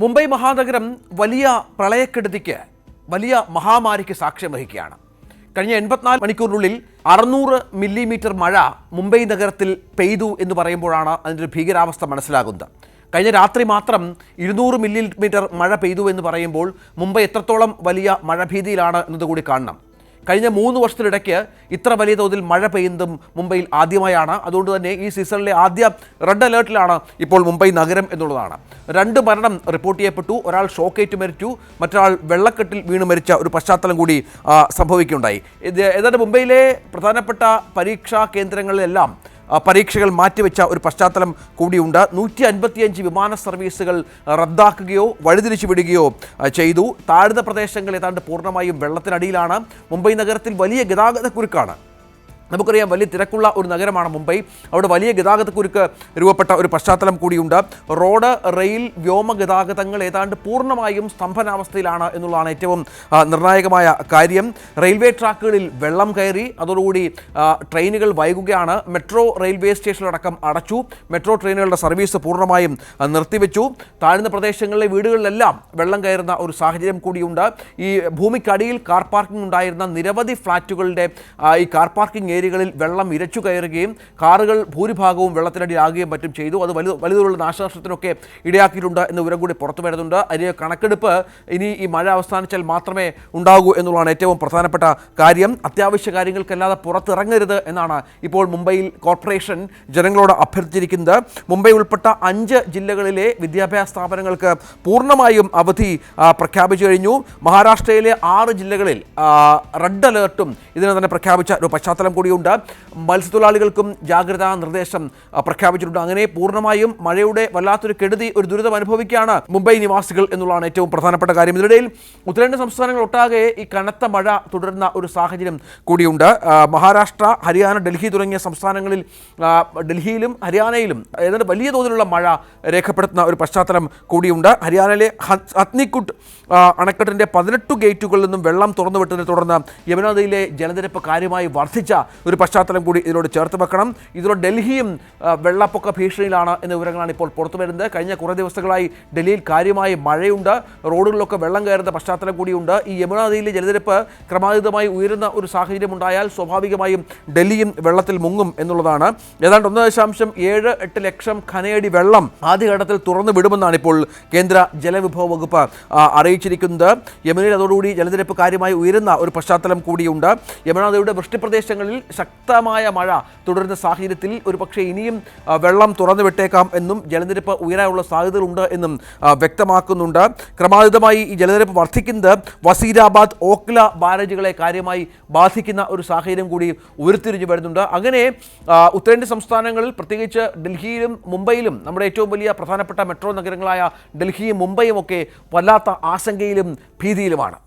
മുംബൈ മഹാനഗരം വലിയ പ്രളയക്കെടുതിക്ക് വലിയ മഹാമാരിക്ക് സാക്ഷ്യം വഹിക്കുകയാണ്. കഴിഞ്ഞ എൺപത്തിനാല് മണിക്കൂറിനുള്ളിൽ അറുന്നൂറ് മില്ലിമീറ്റർ മഴ മുംബൈ നഗരത്തിൽ പെയ്തു എന്ന് പറയുമ്പോഴാണ് അതിന്റെ ഒരു ഭീകരാവസ്ഥ മനസ്സിലാകുന്നത്. കഴിഞ്ഞ രാത്രി മാത്രം ഇരുന്നൂറ് മില്ലിമീറ്റർ മഴ പെയ്തു എന്ന് പറയുമ്പോൾ മുംബൈ എത്രത്തോളം വലിയ മഴഭീതിയിലാണ് എന്നതുകൂടി കാണണം. കഴിഞ്ഞ മൂന്ന് വർഷത്തിനിടയ്ക്ക് ഇത്ര വലിയ തോതിൽ മഴ പെയ്യുന്നതും മുംബൈയിൽ ആദ്യമായാണ്. അതുകൊണ്ട് തന്നെ ഈ സീസണിലെ ആദ്യ റെഡ് അലേർട്ടിലാണ് ഇപ്പോൾ മുംബൈ നഗരം എന്നുള്ളതാണ്. രണ്ട് മരണം റിപ്പോർട്ട് ചെയ്യപ്പെട്ടു. ഒരാൾ ഷോക്കേറ്റ് മരിച്ചു. മറ്റൊരാൾ വെള്ളക്കെട്ടിൽ വീണ് മരിച്ച ഒരു പശ്ചാത്തലം കൂടി സംഭവിക്കുകയുണ്ടായി. ഏതാണ്ട് മുംബൈയിലെ പ്രധാനപ്പെട്ട പരീക്ഷാ കേന്ദ്രങ്ങളിലെല്ലാം പരീക്ഷകൾ മാറ്റിവെച്ച ഒരു പശ്ചാത്തലം കൂടിയുണ്ട്. നൂറ്റി അൻപത്തിയഞ്ച് വിമാന സർവീസുകൾ റദ്ദാക്കുകയോ വഴിതിരിച്ചു വിടുകയോ ചെയ്തു. താഴ്ന്ന പ്രദേശങ്ങൾ ഏതാണ്ട് പൂർണമായും വെള്ളത്തിനടിയിലാണ്. മുംബൈ നഗരത്തിൽ വലിയ ഗതാഗതക്കുരുക്കാണ്. നമുക്കറിയാം വലിയ തിരക്കുള്ള ഒരു നഗരമാണ് മുംബൈ. അവിടെ വലിയ ഗതാഗതക്കുരുക്ക് രൂപപ്പെട്ട ഒരു പശ്ചാത്തലം കൂടിയുണ്ട്. റോഡ് റെയിൽ വ്യോമ ഗതാഗതങ്ങൾ ഏതാണ്ട് പൂർണമായും സ്തംഭനാവസ്ഥയിലാണ് എന്നുള്ളതാണ് ഏറ്റവും നിർണായകമായ കാര്യം. റെയിൽവേ ട്രാക്കുകളിൽ വെള്ളം കയറി അതോടുകൂടി ട്രെയിനുകൾ വൈകുകയാണ്. മെട്രോ റെയിൽവേ സ്റ്റേഷനിലടക്കം അടച്ചു. മെട്രോ ട്രെയിനുകളുടെ സർവീസ് പൂർണമായും നിർത്തിവെച്ചു. താഴ്ന്ന പ്രദേശങ്ങളിലെ വീടുകളിലെല്ലാം വെള്ളം കയറുന്ന ഒരു സാഹചര്യം കൂടിയുണ്ട്. ഈ ഭൂമിക്കടിയിൽ കാർ പാർക്കിംഗ് ഉണ്ടായിരുന്ന നിരവധി ഫ്ളാറ്റുകളുടെ ഈ കാർ പാർക്കിംഗ് ഏരിയകളിൽ വെള്ളം ഇരച്ചു കയറുകയും കാറുകൾ ഭൂരിഭാഗവും വെള്ളത്തിനടിയാകുകയും മറ്റും ചെയ്തു. അത് വലു വലുതുള്ള നാശനഷ്ടത്തിനൊക്കെ ഇടയാക്കിയിട്ടുണ്ട് എന്ന വിവരം കൂടി പുറത്തു വരുന്നുണ്ട്. അതിന് കണക്കെടുപ്പ് ഇനി ഈ മഴ അവസാനിച്ചാൽ മാത്രമേ ഉണ്ടാകൂ എന്നുള്ളതാണ് ഏറ്റവും പ്രധാനപ്പെട്ട കാര്യം. അത്യാവശ്യ കാര്യങ്ങൾക്കല്ലാതെ പുറത്തിറങ്ങരുത് എന്നാണ് ഇപ്പോൾ മുംബൈയിൽ കോർപ്പറേഷൻ ജനങ്ങളോട് അഭ്യർത്ഥിച്ചിരിക്കുന്നത്. മുംബൈ ഉൾപ്പെട്ട അഞ്ച് ജില്ലകളിലെ വിദ്യാഭ്യാസ സ്ഥാപനങ്ങൾക്ക് പൂർണമായും അവധി പ്രഖ്യാപിച്ചു കഴിഞ്ഞു. മഹാരാഷ്ട്രയിലെ ആറ് ജില്ലകളിൽ റെഡ് അലേർട്ടും ഇതിനെ തന്നെ പ്രഖ്യാപിച്ച ഒരു പശ്ചാത്തലം കൂടിയുണ്ട് മത്സ്യത്തൊഴിലാളികൾക്കും ജാഗ്രതാ നിർദ്ദേശം പ്രഖ്യാപിച്ചിട്ടുണ്ട്. അങ്ങനെ പൂർണമായും മഴയുടെ വല്ലാത്തൊരു കെടുതി ഒരു ദുരിതം അനുഭവിക്കുകയാണ് മുംബൈ നിവാസികൾ എന്നുള്ളതാണ് ഏറ്റവും പ്രധാനപ്പെട്ട കാര്യം. ഇതിനിടയിൽ ഉത്തരേന്ത്യൻ സംസ്ഥാനങ്ങൾ ഒട്ടാകെ ഈ കനത്ത മഴ തുടരുന്ന ഒരു സാഹചര്യം കൂടിയുണ്ട്. മഹാരാഷ്ട്ര ഹരിയാന ഡൽഹി തുടങ്ങിയ സംസ്ഥാനങ്ങളിൽ ഡൽഹിയിലും ഹരിയാനയിലും ഏതാണ്ട് വലിയ തോതിലുള്ള മഴ രേഖപ്പെടുത്തുന്ന ഒരു പശ്ചാത്തലം കൂടിയുണ്ട്. ഹരിയാനയിലെ അത്നിക്കുട്ട് അണക്കെട്ടിന്റെ പതിനെട്ട് ഗേറ്റുകളിൽ നിന്നും വെള്ളം തുറന്നുവിട്ടതിനെ തുടർന്ന് യമുന നദിയിലെ ജലനിരപ്പ് കാര്യമായി വർദ്ധിച്ച ഒരു പശ്ചാത്തലം കൂടി ഇതിനോട് ചേർത്ത് വെക്കണം. ഇതിലൂടെ ഡൽഹിയും വെള്ളപ്പൊക്ക ഭീഷണിയിലാണ് എന്ന വിവരങ്ങളാണ് ഇപ്പോൾ പുറത്തു വരുന്നത്. കഴിഞ്ഞ കുറേ ദിവസങ്ങളായി ഡൽഹിയിൽ കാര്യമായി മഴയുണ്ട്. റോഡുകളിലൊക്കെ വെള്ളം കയറുന്ന പശ്ചാത്തലം കൂടിയുണ്ട്. ഈ യമുന നദിയിലെ ജലനിരപ്പ് ക്രമാതീതമായി ഉയരുന്ന ഒരു സാഹചര്യം ഉണ്ടായാൽ സ്വാഭാവികമായും ഡൽഹിയും വെള്ളത്തിൽ മുങ്ങും എന്നുള്ളതാണ്. ഏതാണ്ട് ഒന്ന് ദശാംശം ഏഴ് എട്ട് ലക്ഷം ഖനയടി വെള്ളം ആദ്യഘട്ടത്തിൽ തുറന്നു വിടുമെന്നാണ് ഇപ്പോൾ കേന്ദ്ര ജലവിഭവ വകുപ്പ് അറിയിച്ചിരിക്കുന്നത്. യമുനയിൽ അതോടുകൂടി ജലനിരപ്പ് കാര്യമായി ഉയരുന്ന ഒരു പശ്ചാത്തലം കൂടിയുണ്ട്. യമുന നദിയുടെ വൃഷ്ടിപ്രദേശങ്ങളിൽ ശക്തമായ മഴ തുടരുന്ന സാഹചര്യത്തിൽ ഒരുപക്ഷെ ഇനിയും വെള്ളം തുറന്നു വിട്ടേക്കാം എന്നും ജലനിരപ്പ് ഉയരാനുള്ള സാധ്യതകളുണ്ട് എന്നും വ്യക്തമാക്കുന്നുണ്ട്. ക്രമാതീതമായി ഈ ജലനിരപ്പ് വർദ്ധിക്കുന്നത് വസീരാബാദ് ഓക്ല ബാരേജുകളെ കാര്യമായി ബാധിക്കുന്ന ഒരു സാഹചര്യം കൂടി ഉരുത്തിരിഞ്ഞു വരുന്നുണ്ട്. അങ്ങനെ ഉത്തരേന്ത്യ സംസ്ഥാനങ്ങളിൽ പ്രത്യേകിച്ച് ഡൽഹിയിലും മുംബൈയിലും നമ്മുടെ ഏറ്റവും വലിയ പ്രധാനപ്പെട്ട മെട്രോ നഗരങ്ങളായ ഡൽഹിയും മുംബൈയും ഒക്കെ വല്ലാത്ത ആശങ്കയിലും ഭീതിയിലുമാണ്.